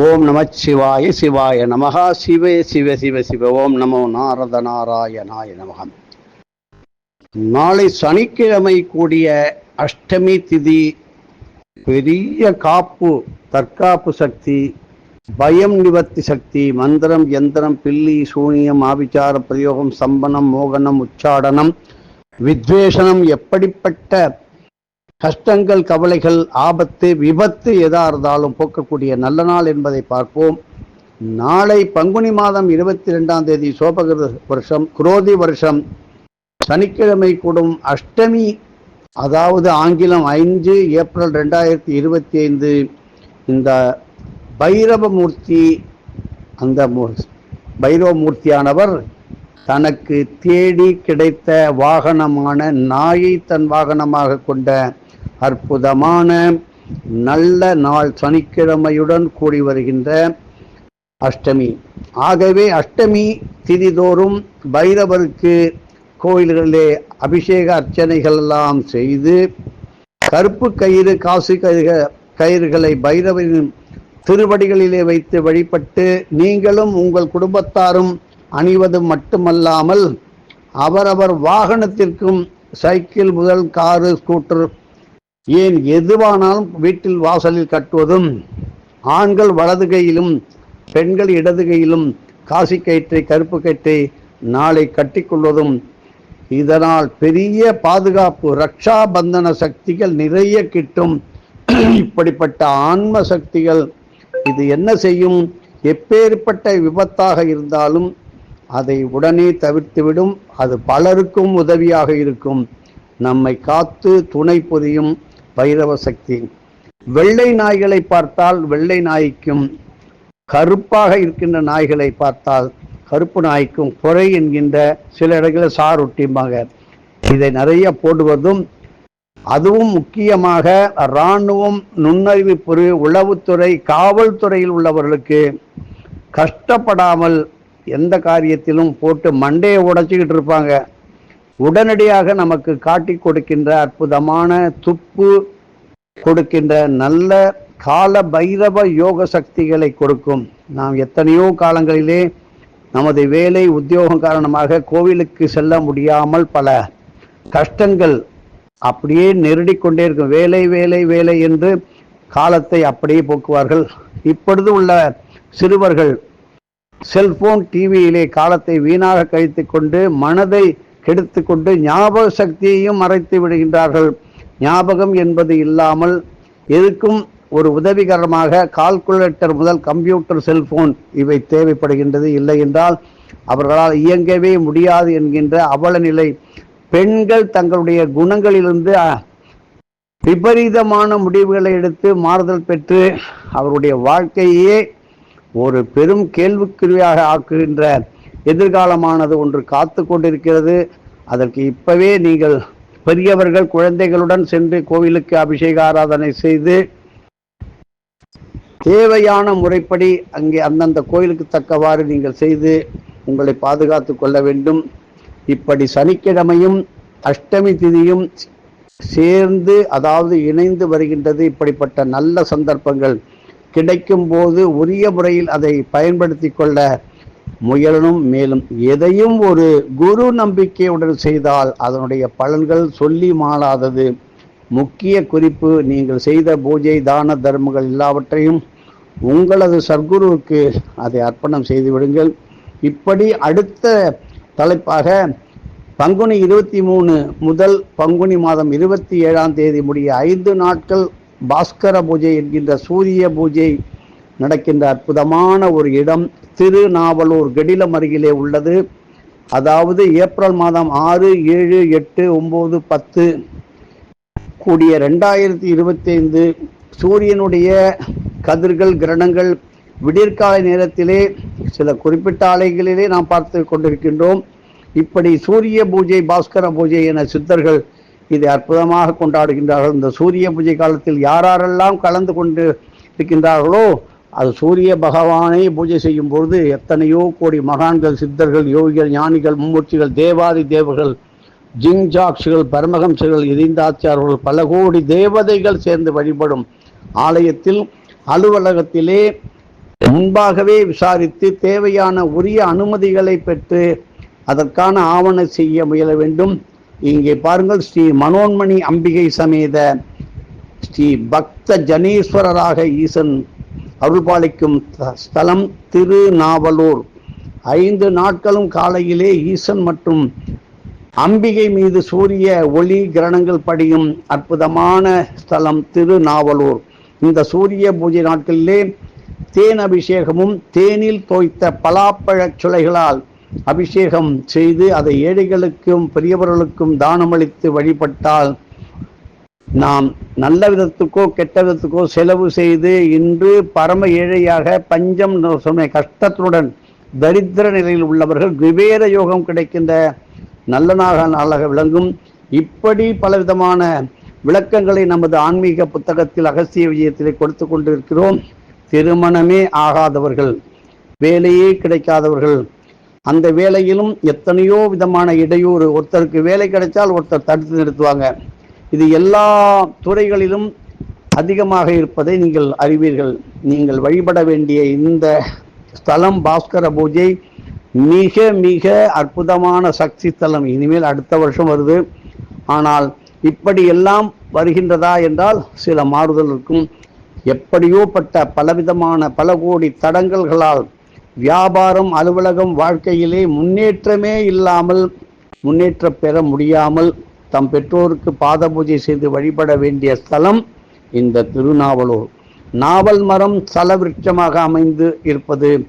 ஓம் நம சிவாய சிவாய நமகா சிவே சிவ சிவ சிவ. ஓம் நமோ நாரத நாராயணாய நமகம் நாளை சனிக்கிழமை கூடிய அஷ்டமி திதி. பெரிய காப்பு தற்காப்பு சக்தி பயம் நிவர்த்தி சக்தி மந்திரம் எந்திரம் பில்லி சூனியம் ஆபிச்சார பிரயோகம் சம்பனம் மோகனம் உச்சாடனம் வித்வேஷனம் எப்படிப்பட்ட கஷ்டங்கள் கவலைகள் ஆபத்து விபத்து எதா இருந்தாலும் போக்கக்கூடிய நல்ல நாள் என்பதை பார்ப்போம். நாளை பங்குனி மாதம் இருபத்தி ரெண்டாம் தேதி சோபகிருத வருஷம் குரோதி வருஷம். சனிக்கிழமை கூடும் அஷ்டமி அதாவது ஆங்கிலம் ஐந்து ஏப்ரல் ரெண்டாயிரத்தி இருபத்தி ஐந்து இந்த பைரவமூர்த்தி அந்த பைரவமூர்த்தியானவர் தனக்கு தேடி கிடைத்த வாகனமான நாயை தன் வாகனமாக கொண்ட அற்புதமான நல்ல நாள் சனிக்கிழமையுடன் கூடி வருகின்ற அஷ்டமி. ஆகவே அஷ்டமி திதிதோறும் பைரவருக்கு கோயில்களிலே அபிஷேக அர்ச்சனைகள் எல்லாம் செய்து கருப்பு கயிறு காசு கயிறு கயிறுகளை பைரவரின் திருவடிகளிலே வைத்து வழிபட்டு நீங்களும் உங்கள் குடும்பத்தாரும் அணிவது மட்டுமல்லாமல் அவரவர் வாகனத்திற்கும் சைக்கிள் முதல் காரு ஸ்கூட்டர் ஏன் எதுவானாலும் வீட்டில் வாசலில் கட்டுவதும் ஆண்கள் வலது கையிலும் பெண்கள் இடது கையிலும் காசி கயிற்றை கருப்பு கயிற்றை நாளை கட்டிக்கொள்வதும் இதனால் பெரிய பாதுகாப்பு ரக்ஷா பந்தன சக்திகள் நிறைய கிட்டும். இப்படிப்பட்ட ஆன்ம சக்திகள் இது என்ன செய்யும்? எப்பேற்பட்ட விபத்தாக இருந்தாலும் அதை உடனே தவிர்த்துவிடும். அது பலருக்கும் உதவியாக இருக்கும். நம்மை காத்து துணை புரியும். பைரவ சக்தி. வெள்ளை நாய்களை பார்த்தால் வெள்ளை நாய்க்கும் கருப்பாக இருக்கின்ற நாய்களை பார்த்தால் கருப்பு நாய்க்கும் குறை என்கின்ற சில இடங்களில் சாரொட்டியுமாக இதை நிறைய போடுவதும் அதுவும் முக்கியமாக இராணுவம் நுண்ணறிவு பொறி உளவுத்துறை காவல்துறையில் உள்ளவர்களுக்கு கஷ்டப்படாமல் எந்த காரியத்திலும் போட்டு மண்டையை உடைச்சிக்கிட்டு இருப்பாங்க. உடனடியாக நமக்கு காட்டி கொடுக்கின்ற அற்புதமான துப்பு கொடுக்கின்ற நல்ல கால பைரவ யோக சக்திகளை கொடுக்கும். நாம் எத்தனையோ காலங்களிலே நமது வேலை உத்தியோகம் காரணமாக கோவிலுக்கு செல்ல முடியாமல் பல கஷ்டங்கள் அப்படியே நெருடி கொண்டே இருக்கும். வேலை வேலை வேலை என்று காலத்தை அப்படியே போக்குவார்கள். இப்பொழுது உள்ள சிறுவர்கள் செல்போன் டிவியிலே காலத்தை வீணாக கழித்து கொண்டு மனதை கெடுத்து கொண்டு ஞாபக சக்தியையும் மறைத்து விடுகின்றார்கள். ஞாபகம் என்பது இல்லாமல் எதுக்கும் ஒரு உதவிகரமாக கால்குலேட்டர் முதல் கம்ப்யூட்டர் செல்போன் இவை தேவைப்படுகின்றது. இல்லை என்றால் அவர்களால் இயங்கவே முடியாது என்கின்ற அவல நிலை பெண்கள் தங்களுடைய குணங்களிலிருந்து விபரீதமான முடிவுகளை எடுத்து மாறுதல் பெற்று அவருடைய வாழ்க்கையே ஒரு பெரும் கேள்விக்குறியாக ஆக்குகின்ற எதிர்காலமானது ஒன்று காத்து கொண்டிருக்கிறது. அதற்கு இப்பவே நீங்கள் பெரியவர்கள் குழந்தைகளுடன் சென்று கோவிலுக்கு அபிஷேக ஆராதனை செய்து தேவையான முறைப்படி அங்கே அந்தந்த கோயிலுக்கு தக்கவாறு நீங்கள் செய்து உங்களை பாதுகாத்து கொள்ள வேண்டும். இப்படி சனிக்கிழமையும் அஷ்டமி திதியும் சேர்ந்து அதாவது இணைந்து வருகின்றது இப்படிப்பட்ட நல்ல சந்தர்ப்பங்கள். கிடைக்கும் போது உரிய முறையில் அதை பயன்படுத்தி கொள்ள முயலனும் மேலும் எதையும் ஒரு குரு நம்பிக்கையுடன் செய்தால் அதனுடைய பலன்கள் சொல்லி மாளாதது முக்கிய குறிப்பு நீங்கள் செய்த பூஜை தான தர்மங்கள் எல்லாவற்றையும் உங்களது சர்க்குருவுக்கு அதை அர்ப்பணம் செய்து விடுங்கள். இப்படி அடுத்த தலைப்பாக பங்குனி இருபத்தி மூணு முதல் பங்குனி மாதம் இருபத்தி ஏழாம் தேதி முடிய ஐந்து நாட்கள் பாஸ்கர பூஜை என்கின்ற சூரிய பூஜை நடக்கின்ற அற்புதமான ஒரு இடம். திருநாவலூர் கெடிலம் அருகிலே உள்ளது. அதாவது ஏப்ரல் மாதம் ஆறு ஏழு எட்டு ஒம்பது பத்து கூடிய ரெண்டாயிரத்தி இருபத்தைந்து சூரியனுடைய கதிர்கள் கிரணங்கள் விடியற்காலை நேரத்திலே சில குறிப்பிட்ட ஆலைகளிலே நாம் பார்த்து கொண்டிருக்கின்றோம். இப்படி சூரிய பூஜை பாஸ்கர பூஜை என சித்தர்கள் இதை அற்புதமாக கொண்டாடுகின்றார்கள். இந்த சூரிய பூஜை காலத்தில் யாரெல்லாம் கலந்து கொண்டு இருக்கின்றார்களோ அது சூரிய பகவானை பூஜை செய்யும் பொழுது எத்தனையோ கோடி மகான்கள் சித்தர்கள் யோகிகள் ஞானிகள் மும்மூர்த்திகள் தேவாதி தேவர்கள் ஜிங்ஜாக்ஷிகள் பரமஹம்சர்கள் எரிந்தாச்சார்கள் பல கோடி தேவதைகள் சேர்ந்து வழிபடும் ஆலயத்தில் அலுவலகத்திலே முன்பாகவே விசாரித்து தேவையான உரிய அனுமதிகளை பெற்று அதற்கான ஆவண செய்ய முயல வேண்டும். இங்கே பாருங்கள் ஸ்ரீ மனோன்மணி அம்பிகை சமேத ஸ்ரீ பக்த ஜனீஸ்வரராக ஈசன் அருள்பாலிக்கும் ஸ்தலம் திருநாவலூர். ஐந்து நாட்களும் காலையிலே ஈசன் மற்றும் அம்பிகை மீது சூரிய ஒளி கிரணங்கள் படியும் அற்புதமான ஸ்தலம் திருநாவலூர். இந்த சூரிய பூஜை நாட்களிலே தேன் அபிஷேகமும் தேனில் தோய்த்த பலாப்பழச் சுளைகளால் அபிஷேகம் செய்து அதை ஏழைகளுக்கும் பெரியவர்களுக்கும் தானமளித்து வழிபட்டால் நாம் நல்ல விதத்துக்கோ கெட்ட விதத்துக்கோ செலவு செய்து இன்று பரம ஏழையாக பஞ்சம் சொன்ன கஷ்டத்துடன் தரித்திர நிலையில் உள்ளவர்கள் குபேர யோகம் கிடைக்கின்ற நல்ல நாக நாளாக விளங்கும். இப்படி பலவிதமான விளக்கங்களை நமது ஆன்மீக புத்தகத்தில் அகஸ்திய விஜயத்திலே கொடுத்து கொண்டிருக்கிறோம். திருமணமே ஆகாதவர்கள் வேலையே கிடைக்காதவர்கள். அந்த வேலையிலும் எத்தனையோ விதமான இடையூறு. ஒருத்தருக்கு வேலை கிடைச்சால் ஒருத்தர் தடுத்து நிறுத்துவாங்க. இது எல்லா துறைகளிலும் அதிகமாக இருப்பதை நீங்கள் அறிவீர்கள். நீங்கள் வழிபட வேண்டிய இந்த ஸ்தலம் பாஸ்கர பூஜை மிக மிக அற்புதமான சக்தி ஸ்தலம். இனிமேல் அடுத்த வருஷம் வருது. ஆனால் இப்படி எல்லாம் வருகின்றதா என்றால் சில மாறுதல் இருக்கும். எப்படியோ பட்ட பலவிதமான பல கோடி தடங்கல்களால் வியாபாரம் அலுவலகம் வாழ்க்கையிலே முன்னேற்றமே இல்லாமல் முன்னேற்றம் பெற முடியாமல் தம் பெற்றோருக்கு பாத பூஜை செய்து வழிபட வேண்டிய ஸ்தலம் இந்த திருநாவலூர். நாவல் மரம் சல விருட்சமாக அமைந்து இருப்பது.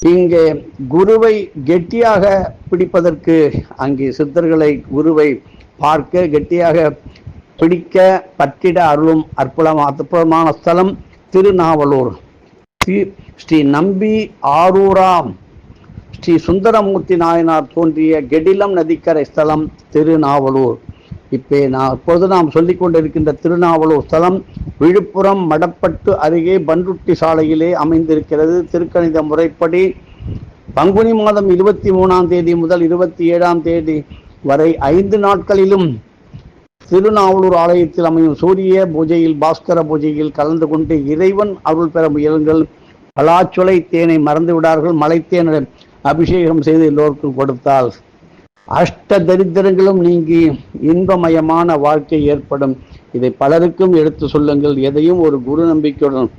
இங்கே குருவை கெட்டியாக பிடிப்பதற்கு அங்கே சித்தர்களை குருவை பார்க்க கெட்டியாக பிடிக்க பற்றிட அருளும் அற்புதம் அற்புதமான ஸ்தலம் திருநாவலூர். ஸ்ரீ- ஸ்ரீ நம்பி ஆரூராம். ஸ்ரீ சுந்தரமூர்த்தி நாயனார் தோன்றிய கெடிலம் நதிக்கரை ஸ்தலம் திருநாவலூர். இப்போ நான் இப்பொழுது நாம் சொல்லிக் கொண்டிருக்கின்ற திருநாவலூர் ஸ்தலம் விழுப்புரம் மடப்பட்டு அருகே பன்ருட்டி சாலையிலே அமைந்திருக்கிறது. திருக்கணித முறைப்படி பங்குனி மாதம் இருபத்தி மூணாம் தேதி முதல் இருபத்தி ஏழாம் தேதி வரை ஐந்து நாட்களிலும் திருநாவலூர் ஆலயத்தில் அமையும் சூரிய பூஜையில் பாஸ்கர பூஜையில் கலந்து கொண்டு இறைவன் அருள் பெற முயலுங்கள். பலாச்சுளை தேனை மறந்து விடார்கள். மலைத்தேனை அபிஷேகம் செய்து எல்லோருக்கும் கொடுத்தால் அஷ்ட தரித்திரங்களும் நீங்கி இன்பமயமான வாழ்க்கை ஏற்படும். இதை பலருக்கும் எடுத்து சொல்லுங்கள். எதையும் ஒரு குரு நம்பிக்கையுடன்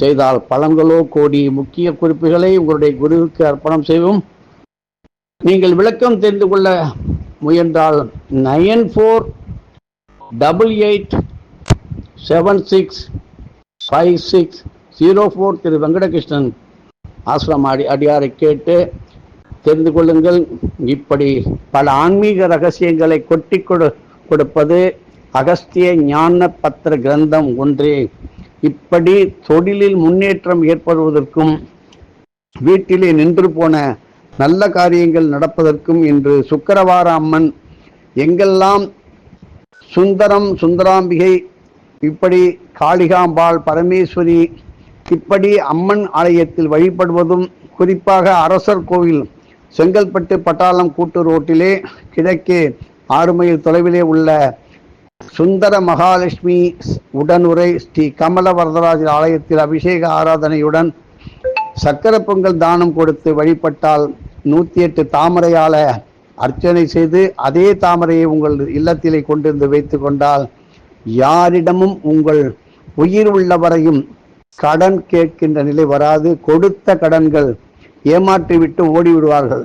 செய்தால் பலன்களோ கோடி முக்கிய குறிப்புகளை உங்களுடைய குருவுக்கு அர்ப்பணம் செய்வோம். நீங்கள் விளக்கம் தெரிந்து கொள்ள முயன்றால் nine four double eight seven six five six zero four Thiru Venkatakrishnan ashram அடி அடியாரை கேட்டு தெரிந்து கொள்ளுங்கள். இப்படி பல ஆன்மீக ரகசியங்களை கொட்டி கொடு கொடுப்பது அகஸ்திய ஞான பத்திர கிரந்தம் ஒன்றே. இப்படி தொழிலில் முன்னேற்றம் ஏற்படுவதற்கும் வீட்டிலே நின்று போன நல்ல காரியங்கள் நடப்பதற்கும் இன்று சுக்கரவார அம்மன் எங்கெல்லாம் சுந்தரம் சுந்தராம்பிகை இப்படி காளிகாம்பாள் பரமேஸ்வரி இப்படி அம்மன் ஆலயத்தில் வழிபடுவதும் குறிப்பாக அரசர் கோவில் செங்கல்பட்டு பட்டாளம் கூட்டு ரோட்டிலே கிழக்கே ஆறு மைல் தொலைவிலே உள்ள சுந்தர மகாலட்சுமி உடனுரை ஸ்ரீ கமல வரதராஜர் ஆலயத்தில் அபிஷேக ஆராதனையுடன் சக்கர பொங்கல் தானம் கொடுத்து வழிபட்டால் நூற்றி எட்டு தாமரையால அர்ச்சனை செய்து அதே தாமரையை உங்கள் இல்லத்திலே கொண்டிருந்து வைத்து கொண்டால் யாரிடமும் உங்கள் உயிர் உள்ளவரையும் கடன் கேட்கின்ற நிலை வராது. கொடுத்த கடன்கள் ஏமாற்றிவிட்டு ஓடிவிடுவார்கள்.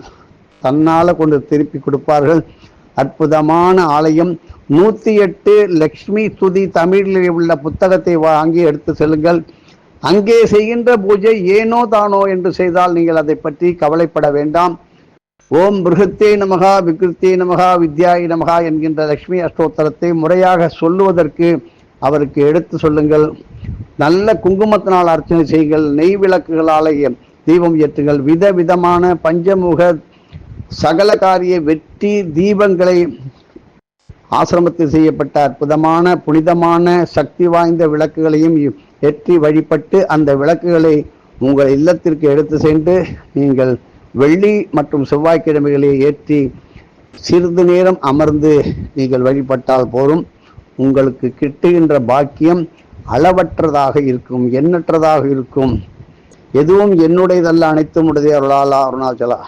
தன்னால் கொண்டு திருப்பி கொடுப்பார்கள். அற்புதமான ஆலயம். நூற்றி எட்டு லக்ஷ்மி துதி தமிழில் உள்ள புத்தகத்தை வாங்கி எடுத்து செல்லுங்கள். அங்கே செய்கின்ற பூஜை ஏனோ தானோ என்று செய்தால் நீங்கள் அதை பற்றி கவலைப்பட வேண்டாம். ஓம் பிருகத்தே நமகா விகிருத்தே நமகா வித்யாய நமகா என்கின்ற லக்ஷ்மி அஷ்டோத்தரத்தை முறையாக சொல்லுவதற்கு அவருக்கு எடுத்து சொல்லுங்கள். நல்ல குங்குமத்தினால் அர்ச்சனை செய்யுங்கள். நெய் விளக்குகளாலேயே தீபம் ஏற்றுங்கள். விதவிதமான பஞ்சமுக சகல காரிய வெற்றி தீபங்களை ஆசிரமத்தில் செய்யப்பட்ட அற்புதமான புனிதமான சக்தி வாய்ந்த விளக்குகளையும் ஏற்றி வழிபட்டு அந்த விளக்குகளை உங்கள் இல்லத்திற்கு எடுத்து சென்று நீங்கள் வெள்ளி மற்றும் செவ்வாய்க்கிழமைகளை ஏற்றி சிறிது நேரம் அமர்ந்து நீங்கள் வழிபட்டால் போதும் உங்களுக்கு கிட்டுகின்ற பாக்கியம் அளவற்றதாக இருக்கும் எண்ணற்றதாக இருக்கும். எதுவும் என்னுடையதல்ல அனைத்தும் உடையதே அருளாலா அருணாச்சலா.